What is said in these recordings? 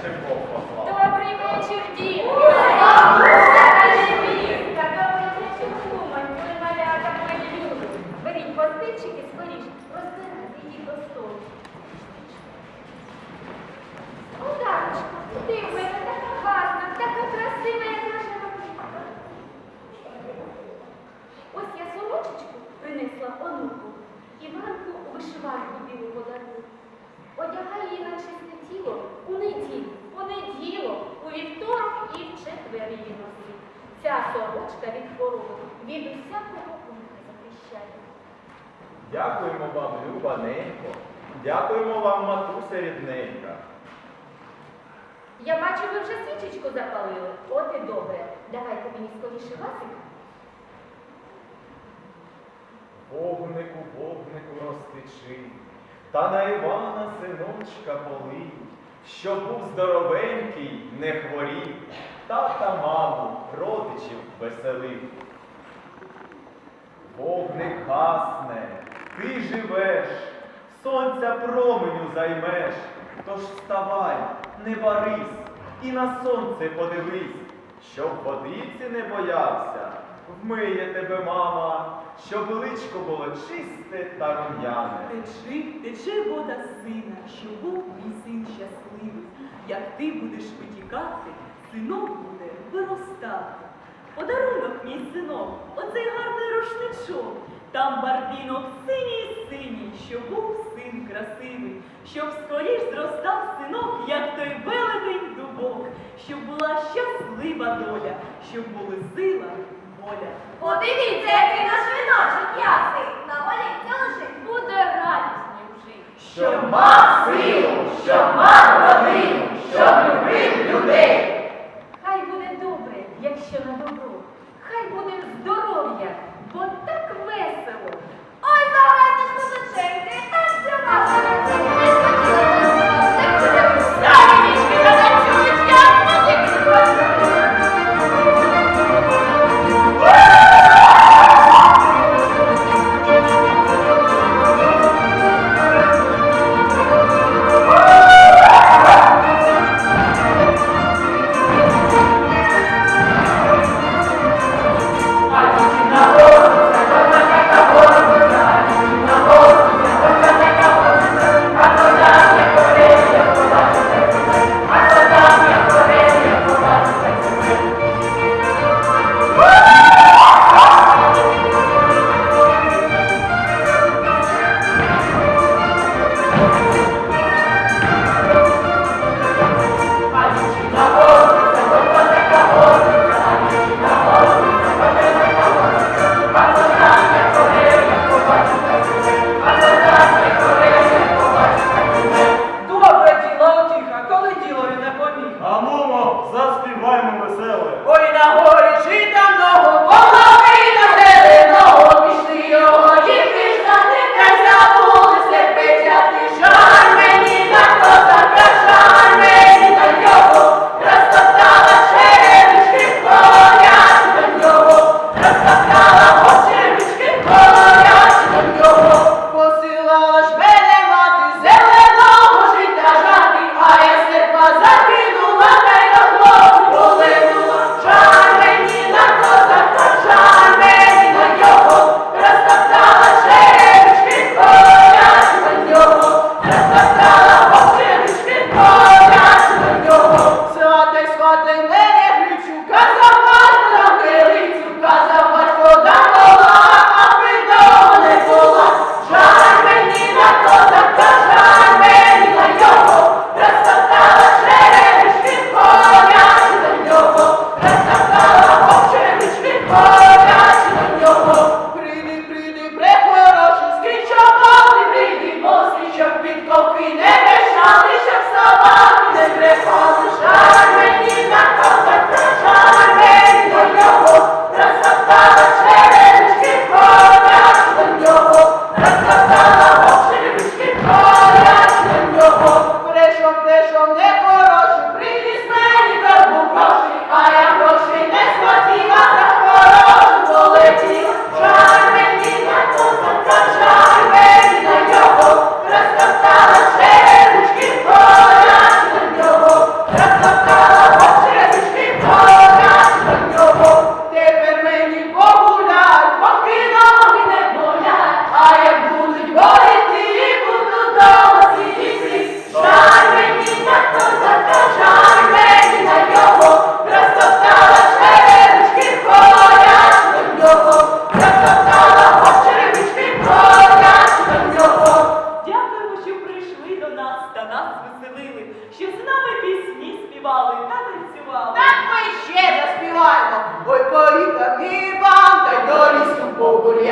Super Дякуємо вам, Люба ненько. Дякуємо вам, матуся рідненька. Я бачу, ви вже свічечку запалили. От і добре. Давайте мені скоріше васик. Вогнику, вогнику розтечи, та на Івана синочка полий, що був здоровенький, не хворів, тата, маму, родичів веселив. Вогник гасне, ти живеш, сонця променю займеш, тож вставай, не варись, і на сонце подивись, щоб водиці не боявся, вмиє тебе мама, щоб личко було чисте та рум'яне. Течи, тече вода сина, що був мій син щасливий. Як ти будеш витікати, синок буде виростати. Подарунок, мій синок, оцей гарний рушничок. Там барвінок синій синій, що був син красивий, щоб скоріш зростав синок, як той велетень дубок, щоб була щаслива доля, щоб були сила, воля. Подивіться, який наш віночок ясний. На моліться лежить. Буде радісні вже. Щоб мав силу, щоб мав родину, щоб любив людей. Хай буде добре, якщо на добро. Хай буде здоров'я, бо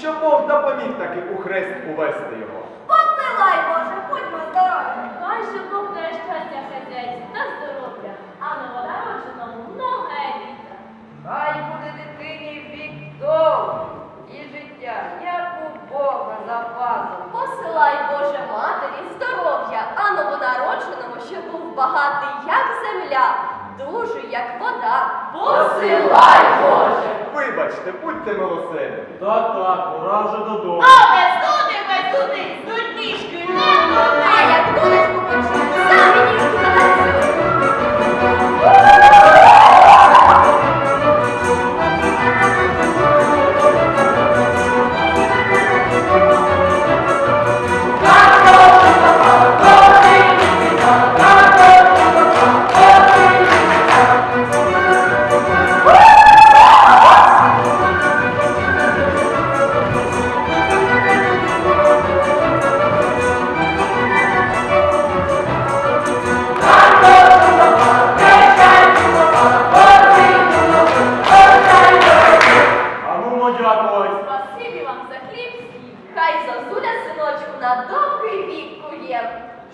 щоб Бог допоміг таки у хрест увести його. Посилай, Боже, будьмо здорові. Хай же Бог дає щастя хазяйці та здоров'я, а новонародженому много літа. Хай буде дитині вік довгий і життя, як у Бога запасом. Посилай, Боже Матері, здоров'я, а новонародженому, щоб був багатий, як земля, дужий, як вода. Посилай, Боже! Вибачте, будьте милосердні. Так, так, пора вже додому. А без туди, без туди, тут пішки не туди. Як донечку почув, самі ніжки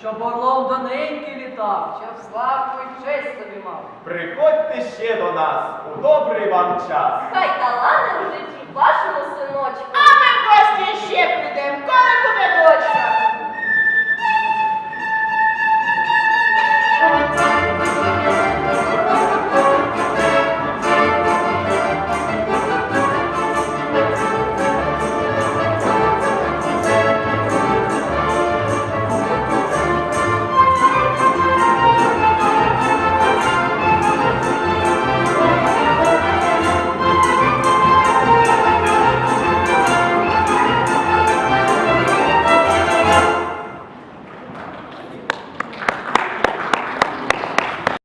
щоб орлом доненьки літав, щоб славу і честь собі мав. Приходьте ще до нас у добрий вам час. Хай талани в житті вашому синочку. А ми в гості ще прийдемо, коли буде дочка.